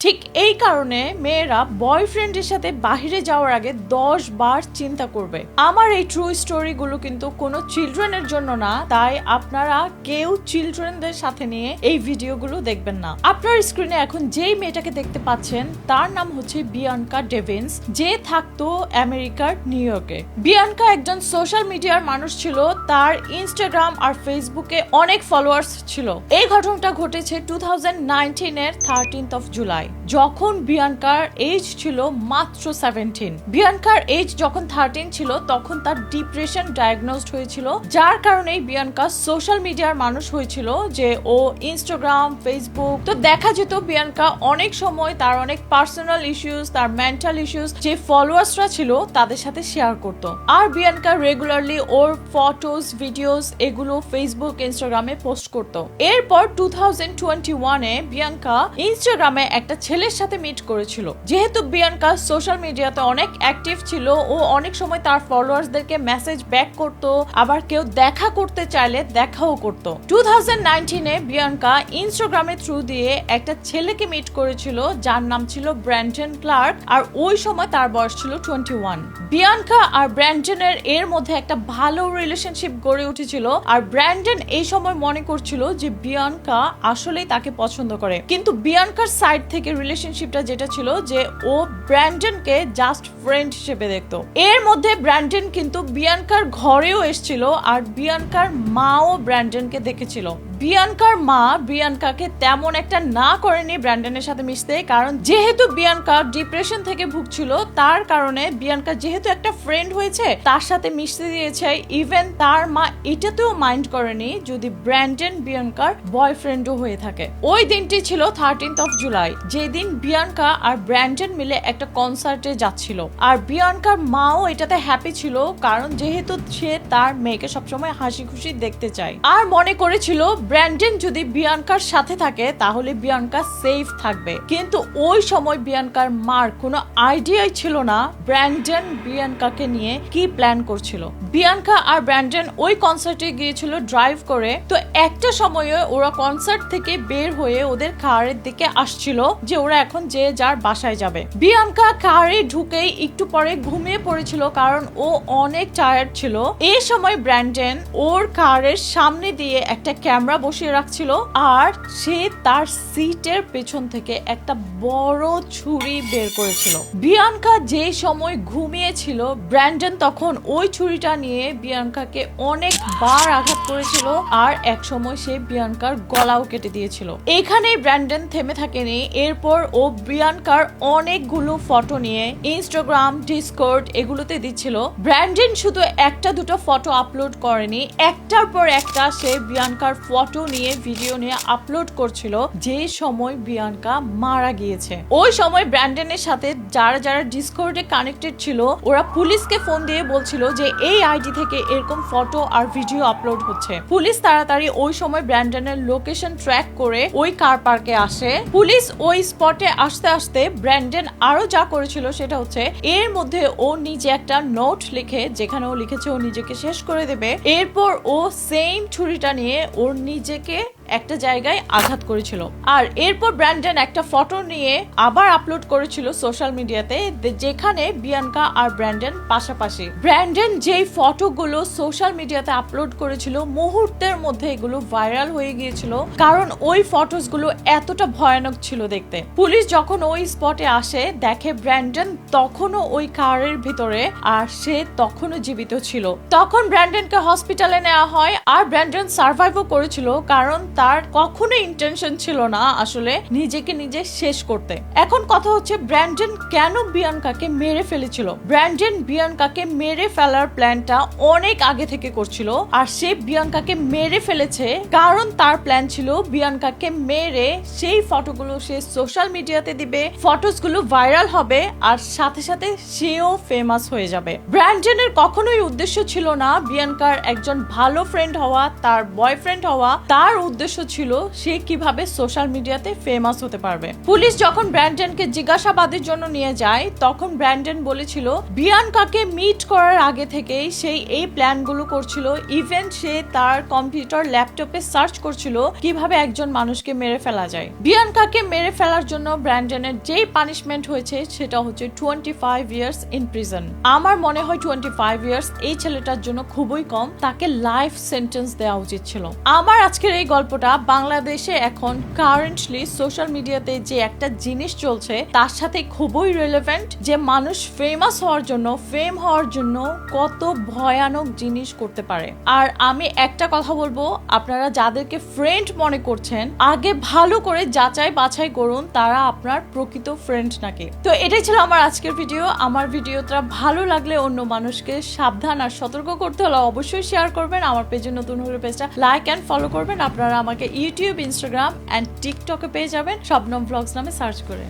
ঠিক এই কারণে মেয়েরা বয়ফ্রেন্ডের সাথে বাহিরে যাওয়ার আগে দশ বার চিন্তা করবে। আমার এই ট্রু স্টোরিগুলো কিন্তু কোনো চিলড্রেনের জন্য না, তাই আপনারা কেউ চিলড্রেনদের সাথে নিয়ে এই ভিডিওগুলো দেখবেন না। আপনার স্ক্রিনে এখন যেই মেয়েটাকে দেখতে পাচ্ছেন, তার নাম হচ্ছে বিয়ানকা ডেভিন্স, যে থাকতো আমেরিকার নিউ ইয়র্কে। বিয়ানকা একজন সোশ্যাল মিডিয়ার মানুষ ছিল, তার ইনস্টাগ্রাম আর ফেসবুকে অনেক ফলোয়ার্স ছিল। এই ঘটনাটা ঘটেছে টু থাউজেন্ড নাইনটিনের থার্টিন্থ অফ জুলাই যখন বিয়ানকার এজ ছিল মাত্র সেভেন্টিন বিয়ানকার এজ যখন থার্টিন ছিল, তখন তার ডিপ্রেশন ডায়াগনোজড হয়েছিল। যার কারণে বিয়ানকা সোশ্যাল মিডিয়ার মানুষ হয়েছিল যে ও ইনস্টাগ্রাম ফেসবুক তো দেখা যেত বিয়ানকা অনেক সময় তার অনেক পার্সোনাল ইস্যুস তার মেন্টাল ইস্যুস যে ফলোয়ার্সরা ছিল তাদের সাথে শেয়ার করত। আর বিয়ানকা রেগুলারলি ওর ফটোস ভিডিওস এগুলো ফেসবুক ইনস্টাগ্রামে পোস্ট করত। এরপর টু থাউজেন্ড টোয়েন্টি ওয়ানে বিয়ানকা ইনস্টাগ্রামে একটা ছেলের সাথে মিট করেছিল। যেহেতু বিয়ানকা সোশ্যাল মিডিয়াতে অনেক অ্যাক্টিভ ছিল, ও অনেক সময় তার ফলোয়ার্সদেরকে মেসেজ ব্যাক করত, আবার কেউ দেখা করতে চাইলে দেখাও করত। টু থাউজেন্ড নাইনটিনে বিয়ানকা ইনস্টাগ্রামের থ্রু দিয়ে একটা ছেলেকে মিট করেছিল, যার নাম ছিল ব্র্যান্টন ক্লার্ক আর ওই সময় তার বয়স ছিল টোয়েন্টি ওয়ান বিয়ানকা আর ব্র্যান্টনের এর মধ্যে একটা ভালো রিলেশনশিপ গড়ে উঠেছিল, আর ব্র্যান্ডন এই সময় মনে করছিল যে বিয়ানকা আসলেই তাকে পছন্দ করে। কিন্তু বিয়ানকার সাইড থেকে রিলেশনশিপটা যেটা ছিল যে ও ব্র্যান্ডনকে জাস্ট ফ্রেন্ড হিসেবে দেখতো। এর মধ্যে ব্র্যান্ডন কিন্তু বিয়ানকার ঘরেও এসেছিল আর বিয়ানকার মাও ব্র্যান্ডনকে দেখেছিল। বিয়ানকার মা বিয়ানকাকে তেমন একটা না করেনি ব্র্যান্ডনের সাথে মিশতে, কারণ যেহেতু বিয়ানকা ডিপ্রেশন থেকে ভুগছিল, তার কারণে বিয়ানকা যেহেতু একটা ফ্রেন্ড হয়েছে, তার সাথে মিশতে দিয়েছে। ইভেন তার মা এটাতেও মাইন্ড করেনি যদি ব্র্যান্ডন বিয়ানকার বয়ফ্রেন্ডও হয়ে থাকে। ওই দিনটি ছিল থার্টিন্থ অফ জুলাই যেদিন বিয়ানকা আর ব্র্যান্ডন মিলে একটা কনসার্টে যাচ্ছিল। আর বিয়ানকার মাও এটাতে হ্যাপি ছিল, কারণ যেহেতু সে তার মেয়েকে সবসময় হাসি খুশি দেখতে চায়। আর মনে করেছিল ব্র্যান্ডন যদি বিয়ানকার সাথে থাকে, তাহলে বিয়ানকা সেফ থাকবে। কিন্তু ওই সময় বিয়ানকার মার কোনো আইডিয়াই ছিল না ব্র্যান্ডন বিয়ানকাকে নিয়ে কি প্ল্যান করছিল। বিয়ানকা আর ব্র্যান্ডন ওই কনসার্টে গিয়েছিল ড্রাইভ করে। তো একটা সময়ে ওরা কনসার্ট থেকে বের হয়ে ওদের কারের দিকে আসছিল যে ওরা এখন যে যার বাসায় যাবে। বিয়ানকা কারে ঢুকেই একটু পরে ঘুমিয়ে পড়েছিল কারণ ও অনেক টায়ার্ড ছিল। এই সময় ব্র্যান্ডন ওর কারের সামনে দিয়ে একটা ক্যামেরা বসিয়ে রাখছিল আর সে তার সিটের পেছন থেকে একটা বড় ছুরি বের করেছিল। বিয়ানকা যে সময় ঘুমিয়েছিল, ব্র্যান্ডন তখন ওই ছুরিটা নিয়ে বিয়ানকাকে অনেকবার আঘাত করেছিল আর এক সময় সে বিয়ানকার গলাও কেটে দিয়েছিল। এখানে ব্র্যান্ডন থেমে থাকেনি। এরপর ও বিয়ানকার অনেকগুলো ফটো নিয়ে ইনস্টাগ্রাম, ডিসকর্ড এগুলোতে দিচ্ছিল। ব্র্যান্ডন শুধু একটা দুটো ফটো আপলোড করেনি, একটার পর একটা সে বিয়ানকার ফটো নিয়ে ভিডিও নিয়ে আপলোড করছিল, যে সময় বিয়ানকা মারা গিয়েছে। ওই সময় ব্র্যান্ডনের সাথে যারা যারা ডিসকর্ডে কানেক্টেড ছিল, ওরা পুলিশকে ফোন দিয়ে বলছিল যে, এই আইডি থেকে এরকম ফটো আর ভিডিও আপলোড হচ্ছে। পুলিশ তাড়াতাড়ি ওই সময় ব্র্যান্ডনের লোকেশন ট্র্যাক করে ওই কার পার্কে আসে। পুলিশ ওই স্পটে আসতে আসতে ব্র্যান্ডন আরও যা করেছিল সেটা হচ্ছে, এর মধ্যে ও নিজে একটা নোট লিখে, যেখানে ও লিখেছে ও নিজেকে শেষ করে দেবে। এরপর ও সেম ছুরিটা নিয়ে ওর নিজেকে একটা জায়গায় আঘাত করেছিল। আর এরপর ব্র্যান্ডন একটা ফটো নিয়ে আবার আপলোড করেছিল সোশ্যাল মিডিয়াতে যেখানে বিয়ানকা আর ব্র্যান্ডন পাশাপাশি। ব্র্যান্ডন যেই ফটোগুলো সোশ্যাল মিডিয়াতে আপলোড করেছিল, মুহূর্তের মধ্যে এগুলো ভাইরাল হয়ে গিয়েছিল। কারণ ওই ফটোসগুলো এতটা ভয়ানক ছিল দেখতে। পুলিশ যখন ওই স্পটে আসে, দেখে ব্র্যান্ডন তখনও ওই কারের ভিতরে আর সে তখনও জীবিত ছিল। তখন ব্র্যান্ডনকে হসপিটালে নেওয়া হয়, আর ব্র্যান্ডন সার্ভাইভও করেছিল, কারণ তার কখনো ইন্টেনশন ছিল না আসলে নিজেকে নিজে শেষ করতে। এখন কথা হচ্ছে, ব্র্যান্ডন কেন বিয়ানকাকে মেরে ফেলেছিল? ব্র্যান্ডন বিয়ানকাকে মেরে ফেলার প্ল্যানটা অনেক আগে থেকে করছিল, আর সে বিয়ানকাকে মেরে ফেলেছে কারণ তার প্ল্যান ছিল বিয়ানকাকে মেরে সেই ফটোগুলো সে সোশ্যাল মিডিয়াতে দিবে ফটোসগুলো ভাইরাল হবে, আর সাথে সাথে সেও ফেমাস হয়ে যাবে। ব্র্যান্ডনের কখনোই উদ্দেশ্য ছিল না বিয়ানকার একজন ভালো ফ্রেন্ড হওয়া, তার বয়ফ্রেন্ড হওয়া, তার উদ্দেশ্য উদ্দেশ্য ছিল সে কীভাবে সোশ্যাল মিডিয়াতে ফেমাস হতে পারবে। পুলিশ যখন ব্র্যান্ডনকে জিজ্ঞাসাবাদের জন্য নিয়ে যায়, তখন ব্র্যান্ডন বলেছিল, বিয়ানকাকে মিট করার আগে থেকেই সেই এই প্ল্যানগুলো করছিল। ইভেন সে তার কম্পিউটার ল্যাপটপে সার্চ করছিল কীভাবে একজন মানুষকে মেরে ফেলা যায়। বিয়ানকাকে মেরে ফেলার জন্য ব্র্যান্ডনের যেই পানিশমেন্ট হয়েছে, সেটা হচ্ছে twenty five years in prison আমার মনে হয় টোয়েন্টি ফাইভ ইয়ার্স এই ছেলেটার জন্য খুবই কম। তাকে লাইফ সেন্টেন্স দেওয়া উচিত ছিল। আমার আজকের এই গল্পটা বাংলাদেশে এখন কারেন্টলি সোশ্যাল মিডিয়াতে যে একটা জিনিস চলছে, তার সাথে খুবই রিলেভেন্ট যে মানুষ ফেমাস হওয়ার জন্য ফেম হওয়ার জন্য কত ভয়ানক জিনিস করতে পারে। আর আমি একটা কথা বলব, আপনারা যাদেরকে ফ্রেন্ড মনে করছেন, আগে ভালো করে যাচাই বাছাই করুন, তারা আপনার প্রকৃত ফ্রেন্ড নাকি। তো এটাই ছিল আমার আজকের ভিডিও আমার ভিডিওটা ভালো লাগলে অন্য মানুষকে সাবধান আর সতর্ক করতে হলে অবশ্যই শেয়ার করবেন। আমার পেজে নতুন হলে পেজটা লাইক অ্যান্ড ফলো করবেন। আপনারা আমাকে ইউটিউব ইনস্টাগ্রাম অ্যান্ড টিকটকে পেয়ে যাবেন। শবনম ব্লগস নামে সার্চ করে।